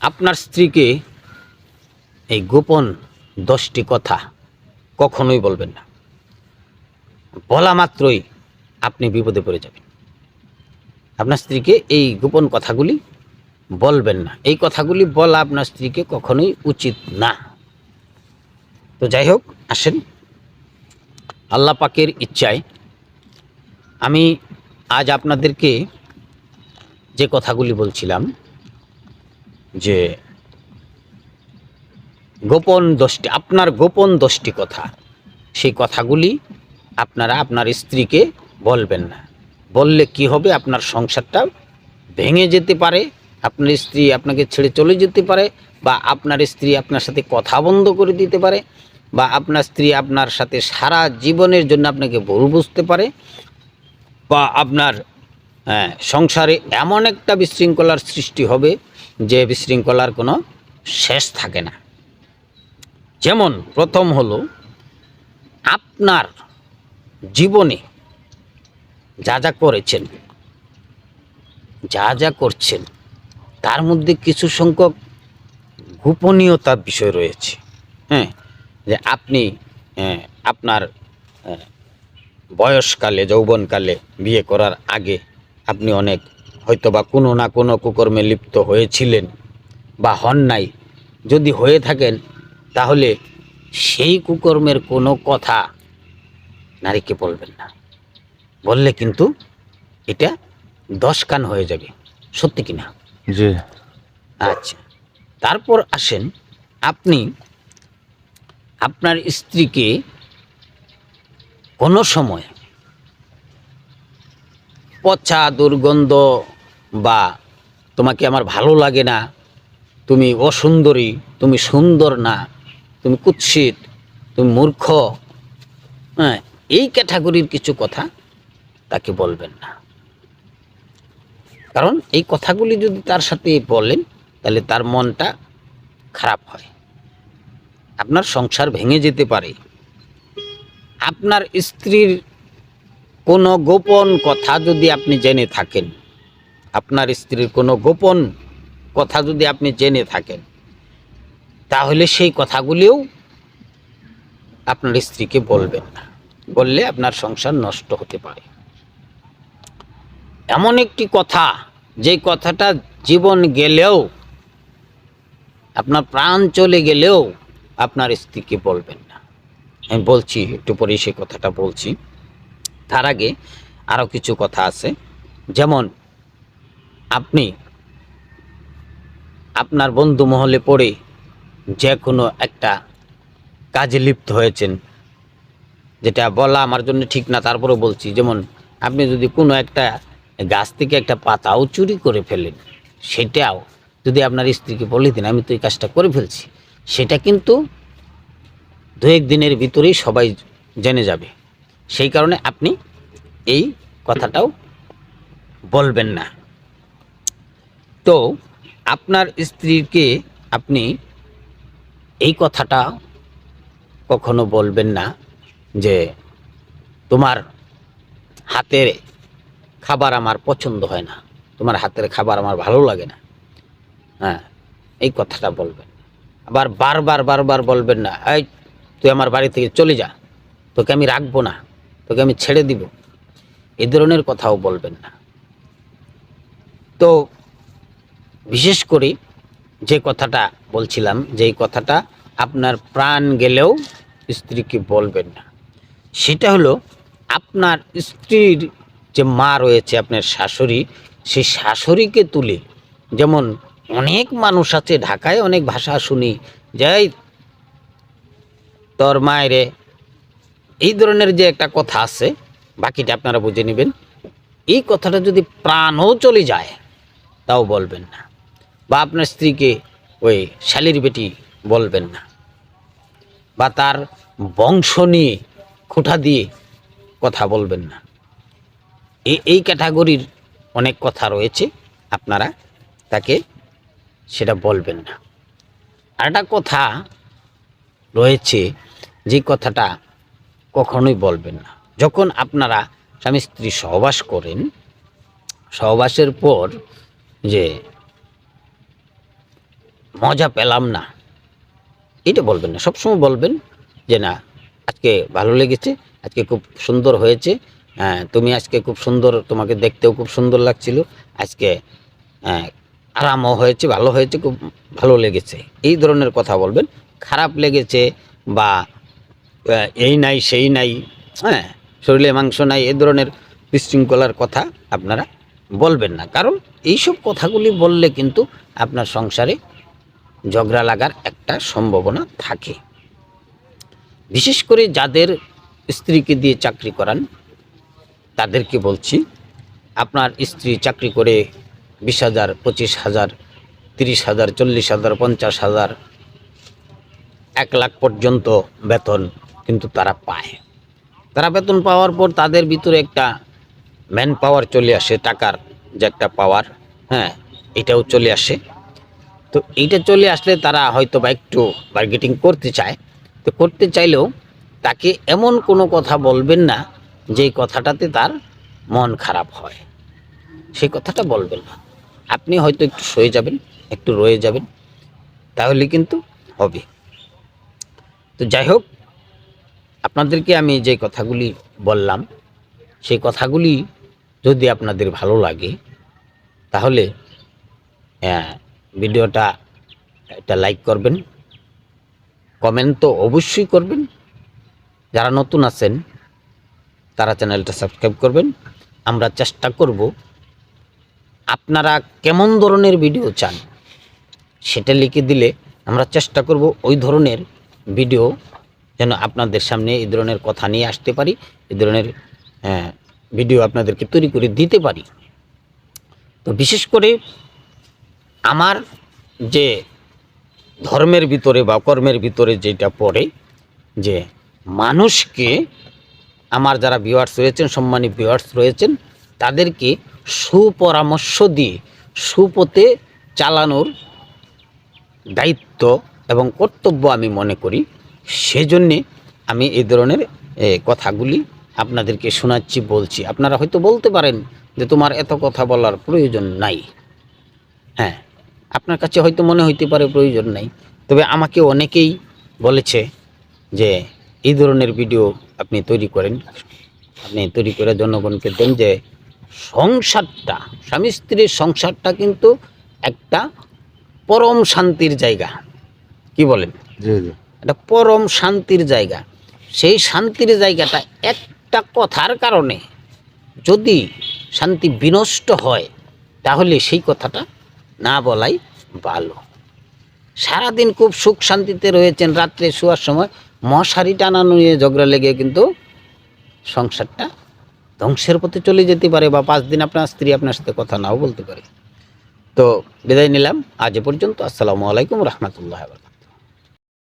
আপনার স্ত্রীকে এই গোপন দশটি কথা কখনোই বলবেন না। বলা মাত্রই আপনি বিপদে পড়ে যাবেন। আপনার স্ত্রীকে এই গোপন কথাগুলি বলবেন না। এই কথাগুলি বলা আপনার স্ত্রীকে কখনোই উচিত না। তো যাই হোক, আসেন। আল্লাহ পাকের ইচ্ছায় আমি আজ আপনাদেরকে যে কথাগুলি বলছিলাম যে গোপন দশটি আপনার গোপন দশটি কথা, সেই কথাগুলি আপনারা আপনার স্ত্রীকে বলবেন না। বললে কি হবে? আপনার সংসারটা ভেঙে যেতে পারে, আপনার স্ত্রী আপনাকে ছেড়ে চলে যেতে পারে, বা আপনার স্ত্রী আপনার সাথে কথা বন্ধ করে দিতে পারে, বা আপনার স্ত্রী আপনার সাথে সারা জীবনের জন্য আপনাকে ভুল বুঝতে পারে, বা আপনার হ্যাঁ, সংসারে এমন একটা বিশৃঙ্খলার সৃষ্টি হবে যে বিশৃঙ্খলার কোনো শেষ থাকে না। যেমন প্রথম হলো আপনার জীবনে যা যা করেছেন যা যা করছেন তার মধ্যে কিছু সংখ্যক গোপনীয়তার বিষয় রয়েছে। হ্যাঁ যে আপনি হ্যাঁ, আপনার হ্যাঁ, বয়সকালে যৌবনকালে বিয়ে করার আগে আপনি অনেক হয়তো বা কোনো না কোনো কুকর্মে লিপ্ত হয়েছিলেন বা হন নাই। যদি হয়ে থাকেন তাহলে সেই কুকর্মের কোনো কথা নারীকে বলবেন না। বললে কিন্তু এটা দশ কান হয়ে যাবে। সত্যি কি না? জি। আচ্ছা তারপর আসেন আপনি আপনার স্ত্রীকে কোনো সময় পচা দুর্গন্ধ বা তোমাকে আমার ভালো লাগে না, তুমি অসুন্দরী, তুমি সুন্দর না, তুমি কুৎসিত, তুমি মূর্খ হ্যাঁ এই ক্যাটাগরির কিছু কথা তাকে বলবেন না। কারণ এই কথাগুলি যদি তার সাথে বলেন, তাহলে তার মনটা খারাপ হয়। আপনার সংসার ভেঙে যেতে পারে। আপনার স্ত্রীর কোনো গোপন কথা যদি আপনি জেনে থাকেন, আপনার স্ত্রীর কোনো গোপন কথা যদি আপনি জেনে থাকেন, তাহলে সেই কথাগুলিও আপনার স্ত্রীকে বলবেন না। বললে আপনার সংসার নষ্ট হতে পারে। এমন একটি কথা, যে কথাটা জীবন গেলেও, আপনার প্রাণ চলে গেলেও আপনার স্ত্রীকে বলবেন না। আমি বলছি, একটু পরে সেই কথাটা বলছি। তার আগে আরও কিছু কথা আছে। যেমন, আপনি আপনার বন্ধু মহলে পড়ে যে কোনো একটা কাজে লিপ্ত হয়েছেন, যেটা বলা আমার জন্য ঠিক না তারপরে বলছি, যেমন, আপনি যদি কোনো একটা গাছ থেকে একটা পাতাও চুরি করে ফেলেন, সেটাও যদি আপনার স্ত্রীকে বলে দিন, আমি তো এই কাজটা করে ফেলছি, সেটা কিন্তু দু এক দিনের ভিতরেই সবাই জেনে যাবে। সেই কারণে আপনি এই কথাটাও বলবেন না। তো আপনার স্ত্রীকে আপনি এই কথাটা কখনো বলবেন না যে, তোমার হাতের খাবার আমার পছন্দ হয় না। তোমার হাতের খাবার আমার ভালো লাগে না। হ্যাঁ এই কথাটা বলবেন। আবার বারবার বারবার বলবেন না, এই, তুই আমার বাড়ি থেকে চলে যা। তোকে আমি রাখব না। তোকে আমি ছেড়ে দিব। এ ধরনের কথাও বলবেন না। তো বিশেষ করে যে কথাটা বলছিলাম যে কথাটা আপনার প্রাণ গেলেও স্ত্রীকে বলবেন না, সেটা হলো আপনার স্ত্রীর যে মা রয়েছে, আপনার শাশুড়ি, সেই শাশুড়িকে তুলে যেমন অনেক মানুষ আছে, ঢাকায় অনেক ভাষা শুনি, যাই তোর মায়েরে এই ধরনের যে একটা কথা আছে, বাকিটা আপনারা বুঝে নেবেন। এই কথাটা যদি প্রাণও চলে যায়, তাও বলবেন না। বা আপনার স্ত্রীকে ওই শালির বেটি বলবেন না। বা তার বংশ নিয়ে খোঁটা দিয়ে কথা বলবেন না। এই ক্যাটাগরির অনেক কথা রয়েছে, আপনারা তাকে সেটা বলবেন না। আর একটা কথা রয়েছে, যে কথাটা কখনোই বলবেন না। যখন আপনারা স্বামী স্ত্রী সহবাস করেন সহবাসের পর যে মজা পেলাম না এটা বলবেন না। সবসময় বলবেন যে না আজকে ভালো লেগেছে আজকে খুব সুন্দর হয়েছে হ্যাঁ, তুমি আজকে খুব সুন্দর তোমাকে দেখতেও খুব সুন্দর লাগছিল আজকে হ্যাঁ, আরামও হয়েছে ভালো হয়েছে খুব ভালো লেগেছে। এই ধরনের কথা বলবেন। খারাপ লেগেছে বা এই নাই, সেই নাই হ্যাঁ শরীরে মাংস নাই, এ ধরনের বিশৃঙ্খলার কথা আপনারা বলবেন না। কারণ এইসব কথাগুলি বললে কিন্তু আপনার সংসারে ঝগড়া লাগার একটা সম্ভাবনা থাকে। বিশেষ করে যাদের স্ত্রীকে দিয়ে চাকরি করান, তাদেরকে বলছি, আপনার স্ত্রী চাকরি করে বিশ হাজার, পঁচিশ হাজার, তিরিশ হাজার, চল্লিশ হাজার, পঞ্চাশ হাজার, এক লাখ পর্যন্ত বেতন কিন্তু তারা পায়। তারা বেতন পাওয়ার পর তাদের ভিতরে একটা ম্যান পাওয়ার চলে আসে, টাকার যে একটা পাওয়ার হ্যাঁ এটাও চলে আসে। তো এইটা চলে আসলে তারা হয়তো বা একটু বার্গেটিং করতে চায়। তো করতে চাইলেও তাকে এমন কোনো কথা বলবেন না যেই কথাটাতে তার মন খারাপ হয়। সেই কথাটা বলবেন না। আপনি হয়তো একটু সয়ে যাবেন, একটু রয়ে যাবেন, তাহলে কিন্তু হবে। তো যাই হোক আপনাদেরকে আমি যে কথাগুলি বললাম সেই কথাগুলি যদি আপনাদের ভালো লাগে, তাহলে ভিডিওটা একটা লাইক করবেন কমেন্ট তো অবশ্যই করবেন। যারা নতুন আছেন, তারা চ্যানেলটা সাবস্ক্রাইব করবেন। আমরা চেষ্টা করব, আপনারা কেমন ধরনের ভিডিও চান, সেটা লিখে দিলে আমরা চেষ্টা করব ওই ধরনের ভিডিও যেন আপনাদের সামনে এই ধরনের কথা নিয়ে আসতে পারি এই ধরনের আহ, ভিডিও আপনাদেরকে তৈরি করে দিতে পারি। তো বিশেষ করে আমার যে ধর্মের ভিতরে বা কর্মের ভিতরে যেটা পড়ে যে মানুষকে আমার যারা ভিউয়ার্স রয়েছেন সম্মানী ভিউয়ার্স রয়েছেন তাদেরকে সুপরামর্শ দিয়ে সুপথে চালানোর দায়িত্ব এবং কর্তব্য আমি মনে করি। সেজন্যে আমি এই ধরনের কথাগুলি আপনাদেরকে শোনাচ্ছি, বলছি। আপনারা হয়তো বলতে পারেন যে তোমার এত কথা বলার প্রয়োজন নাই। হ্যাঁ আপনার কাছে হয়তো মনে হইতে পারে প্রয়োজন নাই। তবে আমাকে অনেকেই বলেছে যে এই ধরনের ভিডিও আপনি তৈরি করেন। আপনি তৈরি করে জনগণকে দেন যে সংসারটা, স্বামী স্ত্রীর সংসারটা কিন্তু একটা পরম শান্তির জায়গা। কি বলেন? একটা পরম শান্তির জায়গা। সেই শান্তির জায়গাটা একটা কথার কারণে যদি শান্তি বিনষ্ট হয়, তাহলে সেই কথাটা না বলাই ভালো। সারাদিন খুব সুখ শান্তিতে রয়েছেন, রাত্রে শোয়ার সময় মশারি টানানো নিয়ে ঝগড়া লেগে কিন্তু সংসারটা ধ্বংসের পথে চলে যেতে পারে বা পাঁচ দিন আপনার স্ত্রী আপনার সাথে কথা নাও বলতে পারে। তো বিদায় নিলাম। আজ পর্যন্ত। আসসালামু আলাইকুম রহমতুল্লাহ